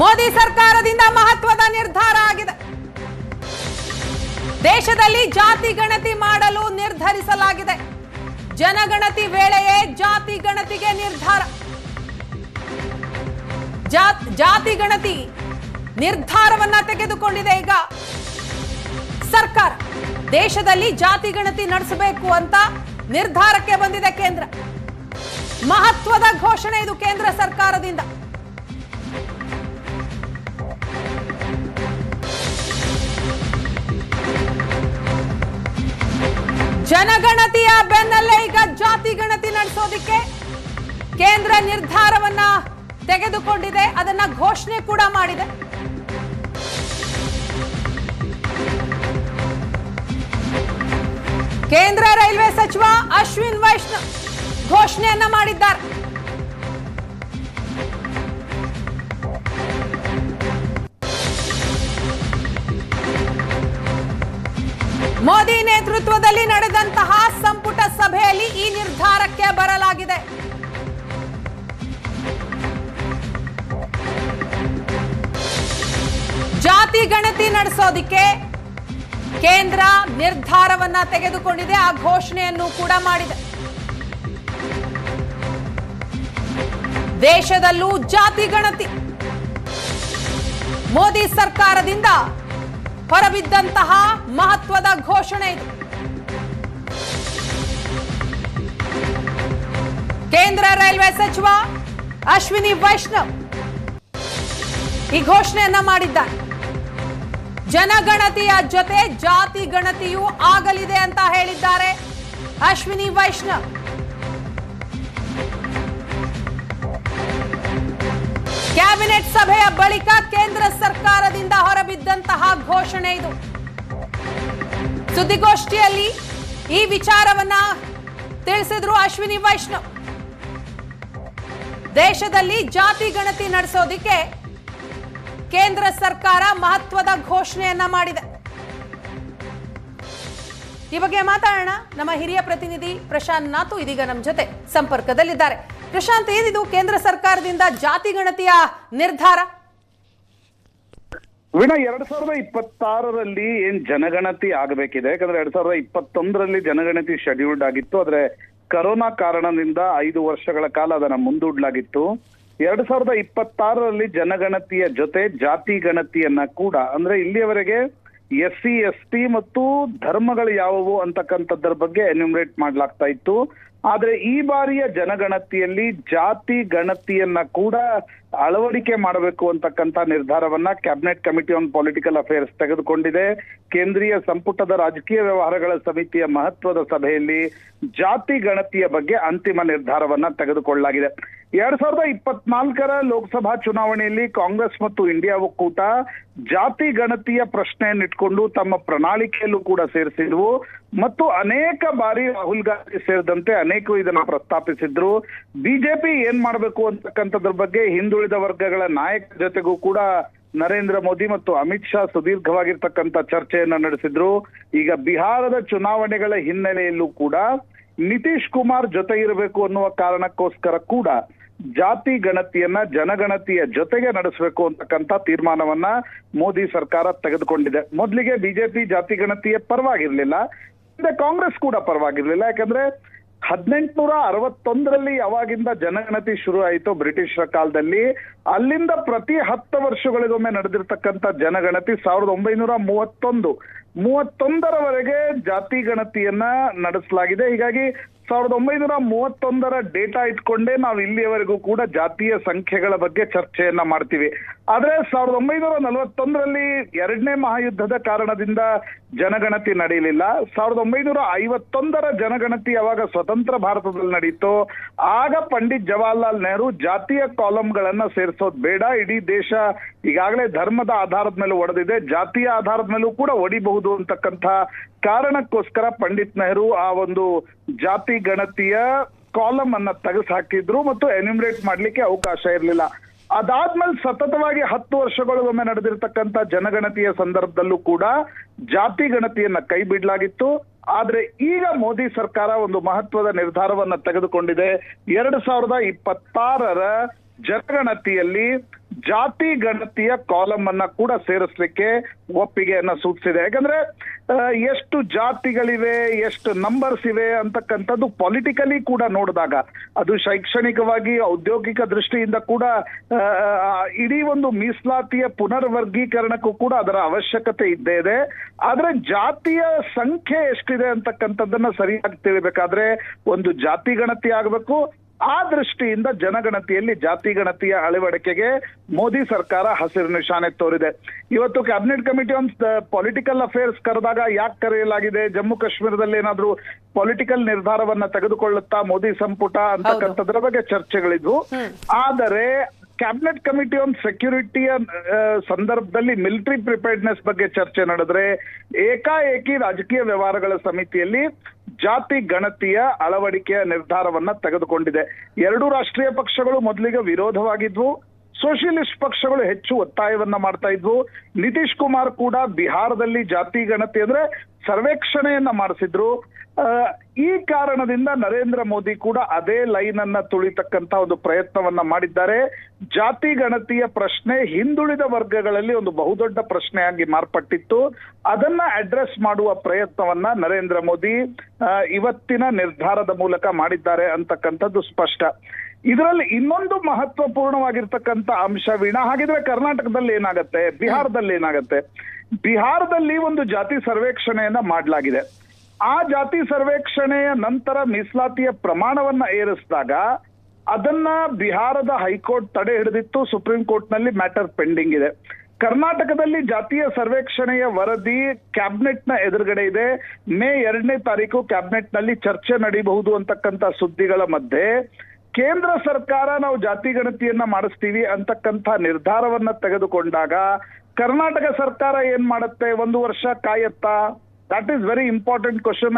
ಮೋದಿ ಸರ್ಕಾರದಿಂದ ಮಹತ್ವದ ನಿರ್ಧಾರ ಆಗಿದೆ. ದೇಶದಲ್ಲಿ ಜಾತಿ ಗಣತಿ ಮಾಡಲು ನಿರ್ಧರಿಸಲಾಗಿದೆ. ಜನಗಣತಿ ವೇಳೆಯೇ ಜಾತಿ ಗಣತಿಗೆ ನಿರ್ಧಾರ. ಜಾತಿ ಗಣತಿ ನಿರ್ಧಾರವನ್ನ ತೆಗೆದುಕೊಂಡಿದೆ ಈಗ. ಸರ್ಕಾರ, ದೇಶದಲ್ಲಿ ಜಾತಿ ಗಣತಿ ನಡೆಸಬೇಕು ಅಂತ ನಿರ್ಧಾರಕ್ಕೆ ಬಂದಿದೆ ಕೇಂದ್ರ. ಮಹತ್ವದ ಘೋಷಣೆ ಇದು ಕೇಂದ್ರ ಸರ್ಕಾರದಿಂದ. ಜನಗಣತಿಯ ಬೆನ್ನಲ್ಲೇ ಈಗ ಜಾತಿ ಗಣತಿ ನಡೆಸೋದಿಕ್ಕೆ ಕೇಂದ್ರ ನಿರ್ಧಾರವನ್ನ ತೆಗೆದುಕೊಂಡಿದೆ, ಅದನ್ನ ಘೋಷಣೆ ಕೂಡ ಮಾಡಿದೆ. ಕೇಂದ್ರ ರೈಲ್ವೆ ಸಚಿವ ಅಶ್ವಿನ್ ವೈಷ್ಣವ್ ಘೋಷಣೆಯನ್ನ ಮಾಡಿದ್ದಾರೆ. ಸಭೆಯಲ್ಲಿ ಈ ನಿರ್ಧಾರಕ್ಕೆ ಬರಲಾಗಿದೆ. ಜಾತಿ ಗಣತಿ ನಡೆಸೋದಿಕ್ಕೆ ಕೇಂದ್ರ ನಿರ್ಧಾರವನ್ನ ತೆಗೆದುಕೊಂಡಿದೆ. ಆ ಘೋಷಣೆಯನ್ನು ಕೂಡ ಮಾಡಿದೆ. ದೇಶದಲ್ಲೂ ಜಾತಿ ಗಣತಿ. ಮೋದಿ ಸರ್ಕಾರದಿಂದ ಹೊರಬಿದ್ದಂತಹ ಮಹತ್ವದ ಘೋಷಣೆ ಇದು. ಕೇಂದ್ರ ರೈಲ್ವೆ ಸಚಿವ ಅಶ್ವಿನಿ ವೈಷ್ಣವ್ ಈ ಘೋಷಣೆಯನ್ನ ಮಾಡಿದ್ದಾರೆ. ಜನಗಣತಿಯ ಜೊತೆ ಜಾತಿ ಗಣತಿಯೂ ಆಗಲಿದೆ ಅಂತ ಹೇಳಿದ್ದಾರೆ ಅಶ್ವಿನಿ ವೈಷ್ಣವ್. ಕ್ಯಾಬಿನೆಟ್ ಸಭೆಯ ಬಳಿಕ ಕೇಂದ್ರ ಸರ್ಕಾರದಿಂದ ಹೊರಬಿದ್ದಂತಹ ಘೋಷಣೆ ಇದು. ಸುದ್ದಿಗೋಷ್ಠಿಯಲ್ಲಿ ಈ ವಿಚಾರವನ್ನ ತಿಳಿಸಿದ್ರು ಅಶ್ವಿನಿ ವೈಷ್ಣವ್. ದೇಶದಲ್ಲಿ ಜಾತಿ ಗಣತಿ ನಡೆಸೋದಿಕ್ಕೆ ಕೇಂದ್ರ ಸರ್ಕಾರ ಮಹತ್ವದ ಘೋಷಣೆಯನ್ನ ಮಾಡಿದೆ. ಈ ಬಗ್ಗೆ ಮಾತಾಡೋಣ. ನಮ್ಮ ಹಿರಿಯ ಪ್ರತಿನಿಧಿ ಪ್ರಶಾಂತ್ ನಾಥು ಇದೀಗ ನಮ್ಮ ಜೊತೆ ಸಂಪರ್ಕದಲ್ಲಿದ್ದಾರೆ. ಪ್ರಶಾಂತ್, ಏನಿದು ಕೇಂದ್ರ ಸರ್ಕಾರದಿಂದ ಜಾತಿ ಗಣತಿಯ ನಿರ್ಧಾರ? ವಿನ ಎರಡ್ ಸಾವಿರದ ಇಪ್ಪತ್ತಾರರಲ್ಲಿ ಏನ್ ಜನಗಣತಿ ಆಗಬೇಕಿದೆ? ಯಾಕಂದ್ರೆ ಎರಡ್ ಸಾವಿರದ ಇಪ್ಪತ್ತೊಂದರಲ್ಲಿ ಜನಗಣತಿ ಶೆಡ್ಯೂಲ್ಡ್ ಆಗಿತ್ತು. ಆದ್ರೆ ಕರೋನಾ ಕಾರಣದಿಂದ ಐದು ವರ್ಷಗಳ ಕಾಲ ಅದನ್ನು ಮುಂದೂಡಲಾಗಿತ್ತು. ಎರಡ್ ಸಾವಿರದ ಇಪ್ಪತ್ತಾರರಲ್ಲಿ ಜನಗಣತಿಯ ಜೊತೆ ಜಾತಿ ಗಣತಿಯನ್ನ ಕೂಡ, ಅಂದ್ರೆ ಇಲ್ಲಿಯವರೆಗೆ ಎಸ್ ಸಿ ಎಸ್ ಟಿ ಮತ್ತು ಧರ್ಮಗಳು ಯಾವುವು ಅಂತಕ್ಕಂಥದ್ದರ ಬಗ್ಗೆ ಎನ್ಯುಮರೇಟ್ ಮಾಡ್ಲಾಗ್ತಾ ಇತ್ತು. ಆದ್ರೆ ಈ ಬಾರಿಯ ಜನಗಣತಿಯಲ್ಲಿ ಜಾತಿ ಗಣತಿಯನ್ನ ಕೂಡ ಅಳವಡಿಕೆ ಮಾಡಬೇಕು ಅಂತಕ್ಕಂಥ ನಿರ್ಧಾರವನ್ನ cabinet committee on political affairs ತೆಗೆದುಕೊಂಡಿದೆ. ಕೇಂದ್ರೀಯ ಸಂಪುಟದ ರಾಜಕೀಯ ವ್ಯವಹಾರಗಳ ಸಮಿತಿಯ ಮಹತ್ವದ ಸಭೆಯಲ್ಲಿ ಜಾತಿ ಗಣತಿಯ ಬಗ್ಗೆ ಅಂತಿಮ ನಿರ್ಧಾರವನ್ನ ತೆಗೆದುಕೊಳ್ಳಲಾಗಿದೆ. ಎರಡ್ ಸಾವಿರದ ಇಪ್ಪತ್ನಾಲ್ಕರ ಲೋಕಸಭಾ ಚುನಾವಣೆಯಲ್ಲಿ ಕಾಂಗ್ರೆಸ್ ಮತ್ತು ಇಂಡಿಯಾ ಒಕ್ಕೂಟ ಜಾತಿ ಗಣತಿಯ ಪ್ರಶ್ನೆಯನ್ನಿಟ್ಕೊಂಡು ತಮ್ಮ ಪ್ರಣಾಳಿಕೆಯಲ್ಲೂ ಕೂಡ ಸೇರಿಸಿದ್ವು. ಮತ್ತು ಅನೇಕ ಬಾರಿ ರಾಹುಲ್ ಗಾಂಧಿ ಸೇರಿದಂತೆ ಅನೇಕರು ಇದನ್ನ ಪ್ರಸ್ತಾಪಿಸಿದ್ರು. ಬಿಜೆಪಿ ಏನ್ ಮಾಡಬೇಕು ಅಂತಕ್ಕಂಥದ್ರ ಬಗ್ಗೆ ಹಿಂದುಳಿದ ವರ್ಗಗಳ ನಾಯಕ ಜೊತೆಗೂ ಕೂಡ ನರೇಂದ್ರ ಮೋದಿ ಮತ್ತು ಅಮಿತ್ ಶಾ ಸುದೀರ್ಘವಾಗಿರ್ತಕ್ಕಂಥ ಚರ್ಚೆಯನ್ನ ನಡೆಸಿದ್ರು. ಈಗ ಬಿಹಾರದ ಚುನಾವಣೆಗಳ ಹಿನ್ನೆಲೆಯಲ್ಲೂ ಕೂಡ ನಿತೀಶ್ ಕುಮಾರ್ ಜೊತೆ ಇರಬೇಕು ಅನ್ನುವ ಕಾರಣಕ್ಕೋಸ್ಕರ ಕೂಡ ಜಾತಿ ಗಣತಿಯನ್ನ ಜನಗಣತಿಯ ಜೊತೆಗೆ ನಡೆಸಬೇಕು ಅಂತಕ್ಕಂಥ ತೀರ್ಮಾನವನ್ನ ಮೋದಿ ಸರ್ಕಾರ ತೆಗೆದುಕೊಂಡಿದೆ. ಮೊದಲಿಗೆ ಬಿಜೆಪಿ ಜಾತಿ ಗಣತಿಯ ಪರವಾಗಿರ್ಲಿಲ್ಲ. ಕಾಂಗ್ರೆಸ್ ಕೂಡ ಪರವಾಗಿರ್ಲಿಲ್ಲ. ಯಾಕಂದ್ರೆ ಹದಿನೆಂಟುನೂರ ಅರವತ್ತೊಂದರಲ್ಲಿ ಯಾವಾಗಿಂದ ಜನಗಣತಿ ಶುರು ಆಯಿತು ಬ್ರಿಟಿಷರ ಕಾಲದಲ್ಲಿ, ಅಲ್ಲಿಂದ ಪ್ರತಿ ಹತ್ತು ವರ್ಷಗಳಿಗೊಮ್ಮೆ ನಡೆದಿರ್ತಕ್ಕಂಥ ಜನಗಣತಿ ಸಾವಿರದ ಒಂಬೈನೂರ ಮೂವತ್ತೊಂದು ಮೂವತ್ತೊಂದರವರೆಗೆ ಜಾತಿ ಗಣತಿಯನ್ನ ನಡೆಸಲಾಗಿದೆ. ಹೀಗಾಗಿ ಸಾವಿರದ ಒಂಬೈನೂರ ಮೂವತ್ತೊಂದರ ಡೇಟಾ ಇಟ್ಕೊಂಡೇ ನಾವು ಇಲ್ಲಿಯವರೆಗೂ ಕೂಡ ಜಾತಿಯ ಸಂಖ್ಯೆಗಳ ಬಗ್ಗೆ ಚರ್ಚೆಯನ್ನ ಮಾಡ್ತೀವಿ. ಆದ್ರೆ ಸಾವಿರದ ಒಂಬೈನೂರ ನಲವತ್ತೊಂದರಲ್ಲಿ ಎರಡನೇ ಮಹಾಯುದ್ಧದ ಕಾರಣದಿಂದ ಜನಗಣತಿ ನಡೆಯಲಿಲ್ಲ. ಸಾವಿರದ ಒಂಬೈನೂರ ಐವತ್ತೊಂದರ ಜನಗಣತಿ ಯಾವಾಗ ಸ್ವತಂತ್ರ ಭಾರತದಲ್ಲಿ ನಡೀತೋ, ಆಗ ಪಂಡಿತ್ ಜವಾಹರ್ಲಾಲ್ ನೆಹರು ಜಾತಿಯ ಕಾಲಂಗಳನ್ನ ಸೇರಿಸೋದು ಬೇಡ. ಇಡೀ ದೇಶ ಈಗಾಗಲೇ ಧರ್ಮದ ಆಧಾರದ ಮೇಲೆ ಒಡೆದಿದೆ. ಜಾತಿಯ ಆಧಾರದ ಮೇಲೂ ಕೂಡ ಒಡಿಬಹುದು ಅಂತಕ್ಕಂಥ ಕಾರಣಕ್ಕೋಸ್ಕರ ಪಂಡಿತ್ ನೆಹರು ಆ ಒಂದು ಜಾತಿ ಗಣತಿಯ ಕಾಲಮ್ ಅನ್ನ ತೆಗೆದು ಹಾಕಿದ್ರು ಮತ್ತು ಎನ್ಯುಮರೇಟ್ ಮಾಡ್ಲಿಕ್ಕೆ ಅವಕಾಶ ಇರಲಿಲ್ಲ. ಅದಾದ್ಮೇಲೆ ಸತತವಾಗಿ ಹತ್ತು ವರ್ಷಗಳಿಗೊಮ್ಮೆ ನಡೆದಿರ್ತಕ್ಕಂತ ಜನಗಣತಿಯ ಸಂದರ್ಭದಲ್ಲೂ ಕೂಡ ಜಾತಿ ಗಣತಿಯನ್ನ ಕೈ ಬಿಡಲಾಗಿತ್ತು. ಆದ್ರೆ ಈಗ ಮೋದಿ ಸರ್ಕಾರ ಒಂದು ಮಹತ್ವದ ನಿರ್ಧಾರವನ್ನ ತೆಗೆದುಕೊಂಡಿದೆ. ಎರಡು ಸಾವಿರದ ಇಪ್ಪತ್ತಾರರ ಜನಗಣತಿಯಲ್ಲಿ ಜಾತಿ ಗಣತಿಯ ಕಾಲಮ್ ಅನ್ನ ಕೂಡ ಸೇರಿಸ್ಲಿಕ್ಕೆ ಒಪ್ಪಿಗೆಯನ್ನ ಸೂಚಿಸಿದೆ. ಯಾಕಂದ್ರೆ ಎಷ್ಟು ಜಾತಿಗಳಿವೆ, ಎಷ್ಟು ನಂಬರ್ಸ್ ಇವೆ ಅಂತಕ್ಕಂಥದ್ದು ಪೊಲಿಟಿಕಲಿ ಕೂಡ ನೋಡಿದಾಗ, ಅದು ಶೈಕ್ಷಣಿಕವಾಗಿ, ಔದ್ಯೋಗಿಕ ದೃಷ್ಟಿಯಿಂದ ಕೂಡ ಇಡೀ ಒಂದು ಮೀಸಲಾತಿಯ ಪುನರ್ವರ್ಗೀಕರಣಕ್ಕೂ ಕೂಡ ಅದರ ಅವಶ್ಯಕತೆ ಇದ್ದೇ ಇದೆ. ಆದ್ರೆ ಜಾತಿಯ ಸಂಖ್ಯೆ ಎಷ್ಟಿದೆ ಅಂತಕ್ಕಂಥದ್ದನ್ನ ಸರಿಯಾಗಿ ತಿಳಿಬೇಕಾದ್ರೆ, ಒಂದು ಜಾತಿ ಗಣತಿ ಆಗಬೇಕು ಆ ದೃಷ್ಟಿಯಿಂದ ಜನಗಣತಿಯಲ್ಲಿ ಜಾತಿ ಗಣತಿಯ ಅಳವಡಿಕೆಗೆ ಮೋದಿ ಸರ್ಕಾರ ಹಸಿರು ನಿಶಾನೆ ತೋರಿದೆ. ಇವತ್ತು cabinet committee on political affairs ಕರೆದಾಗ ಯಾಕೆ ಕರೆಯಲಾಗಿದೆ? ಜಮ್ಮು ಕಾಶ್ಮೀರದಲ್ಲಿ ಏನಾದ್ರೂ ಪೊಲಿಟಿಕಲ್ ನಿರ್ಧಾರವನ್ನ ತೆಗೆದುಕೊಳ್ಳುತ್ತಾ ಮೋದಿ ಸಂಪುಟ ಅಂತಕ್ಕಂಥದ್ರ ಬಗ್ಗೆ ಚರ್ಚೆಗಳಿದ್ವು. ಆದರೆ ಕ್ಯಾಬಿನೆಟ್ ಕಮಿಟಿ ಆನ್ ಸೆಕ್ಯೂರಿಟಿಯ ಸಂದರ್ಭದಲ್ಲಿ ಮಿಲಿಟರಿ ಪ್ರಿಪೇರ್ಡ್ನೆಸ್ ಬಗ್ಗೆ ಚರ್ಚೆ ನಡೆದ್ರೆ ಏಕಾಏಕಿ ರಾಜಕೀಯ ವ್ಯವಹಾರಗಳ ಸಮಿತಿಯಲ್ಲಿ ಜಾತಿ ಗಣತಿಯ ಅಳವಡಿಕೆಯ ನಿರ್ಧಾರವನ್ನ ತೆಗೆದುಕೊಂಡಿದೆ. ಎರಡು ರಾಷ್ಟ್ರೀಯ ಪಕ್ಷಗಳು ಮೊದಲಿಗೆ ವಿರೋಧವಾಗಿದ್ವು. ಸೋಷಿಯಲಿಸ್ಟ್ ಪಕ್ಷಗಳು ಹೆಚ್ಚು ಒತ್ತಾಯವನ್ನ ಮಾಡ್ತಾ ಇದ್ವು. ನಿತೀಶ್ ಕುಮಾರ್ ಕೂಡ ಬಿಹಾರದಲ್ಲಿ ಜಾತಿ ಗಣತಿ ಅಂದ್ರೆ ಸರ್ವೇಕ್ಷಣೆಯನ್ನ ಮಾಡಿಸಿದ್ರು. ಈ ಕಾರಣದಿಂದ ನರೇಂದ್ರ ಮೋದಿ ಕೂಡ ಅದೇ ಲೈನ್ ಅನ್ನ ತುಳಿತಕ್ಕಂತ ಒಂದು ಪ್ರಯತ್ನವನ್ನ ಮಾಡಿದ್ದಾರೆ. ಜಾತಿ ಗಣತಿಯ ಪ್ರಶ್ನೆ ಹಿಂದುಳಿದ ವರ್ಗಗಳಲ್ಲಿ ಒಂದು ಬಹುದೊಡ್ಡ ಪ್ರಶ್ನೆಯಾಗಿ ಮಾರ್ಪಟ್ಟಿತ್ತು. ಅದನ್ನ ಅಡ್ರೆಸ್ ಮಾಡುವ ಪ್ರಯತ್ನವನ್ನ ನರೇಂದ್ರ ಮೋದಿ ಇವತ್ತಿನ ನಿರ್ಧಾರದ ಮೂಲಕ ಮಾಡಿದ್ದಾರೆ ಅಂತಕ್ಕಂಥದ್ದು ಸ್ಪಷ್ಟ. ಇದರಲ್ಲಿ ಇನ್ನೊಂದು ಮಹತ್ವಪೂರ್ಣವಾಗಿರ್ತಕ್ಕಂಥ ಅಂಶ ವೀಣ, ಹಾಗಿದ್ರೆ ಕರ್ನಾಟಕದಲ್ಲಿ ಏನಾಗತ್ತೆ, ಬಿಹಾರದಲ್ಲಿ ಏನಾಗತ್ತೆ? ಬಿಹಾರದಲ್ಲಿ ಒಂದು ಜಾತಿ ಸರ್ವೇಕ್ಷಣೆಯನ್ನ ಮಾಡಲಾಗಿದೆ. ಆ ಜಾತಿ ಸರ್ವೇಕ್ಷಣೆಯ ನಂತರ ಮೀಸಲಾತಿಯ ಪ್ರಮಾಣವನ್ನ ಏರಿಸಿದಾಗ ಅದನ್ನ ಬಿಹಾರದ ಹೈಕೋರ್ಟ್ ತಡೆ ಹಿಡಿದಿತ್ತು, ಸುಪ್ರೀಂ ಕೋರ್ಟ್ನಲ್ಲಿ ಮ್ಯಾಟರ್ ಪೆಂಡಿಂಗ್ ಇದೆ. ಕರ್ನಾಟಕದಲ್ಲಿ ಜಾತಿಯ ಸರ್ವೇಕ್ಷಣೆಯ ವರದಿ ಕ್ಯಾಬಿನೆಟ್ನ ಎದುರುಗಡೆ ಇದೆ. ಮೇ ಎರಡನೇ ತಾರೀಕು ಕ್ಯಾಬಿನೆಟ್ನಲ್ಲಿ ಚರ್ಚೆ ನಡೀಬಹುದು ಅಂತಕ್ಕಂಥ ಸುದ್ದಿಗಳ ಮಧ್ಯೆ ಕೇಂದ್ರ ಸರ್ಕಾರ ನಾವು ಜಾತಿ ಗಣತಿಯನ್ನ ಮಾಡಿಸ್ತೀವಿ ಅಂತಕ್ಕಂಥ ನಿರ್ಧಾರವನ್ನ ತೆಗೆದುಕೊಂಡಾಗ ಕರ್ನಾಟಕ ಸರ್ಕಾರ ಏನ್ ಮಾಡುತ್ತೆ? ಒಂದು ವರ್ಷ ಕಾಯತ್ತಾ? That is very important question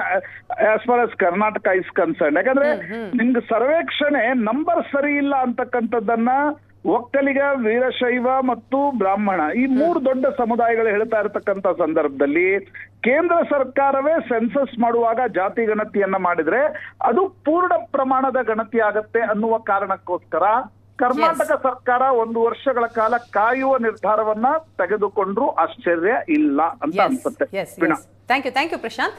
as far as Karnataka is concern ಯಾಕಂದ್ರೆ ನಿಮ್ಗೆ ಸರ್ವೇಕ್ಷಣೆ ನಂಬರ್ ಸರಿ ಇಲ್ಲ ಅಂತಕ್ಕಂಥದ್ದನ್ನ ಒಕ್ಕಲಿಗ ವೀರಶೈವ ಮತ್ತು ಬ್ರಾಹ್ಮಣ ಈ ಮೂರು ದೊಡ್ಡ ಸಮುದಾಯಗಳು ಹೇಳ್ತಾ ಇರತಕ್ಕಂತ ಸಂದರ್ಭದಲ್ಲಿ ಕೇಂದ್ರ ಸರ್ಕಾರವೇ ಸೆನ್ಸಸ್ ಮಾಡುವಾಗ ಜಾತಿ ಗಣತಿಯನ್ನ ಮಾಡಿದ್ರೆ ಅದು ಪೂರ್ಣ ಪ್ರಮಾಣದ ಗಣತಿ ಆಗತ್ತೆ ಅನ್ನುವ ಕಾರಣಕ್ಕೋಸ್ಕರ ಕರ್ನಾಟಕ ಸರ್ಕಾರ ಒಂದು ವರ್ಷಗಳ ಕಾಲ ಕಾಯುವ ನಿರ್ಧಾರವನ್ನ ತೆಗೆದುಕೊಂಡ್ರು ಆಶ್ಚರ್ಯ ಇಲ್ಲ ಅಂತ ಅನ್ಸುತ್ತೆ. Thank you thank you Prashanth.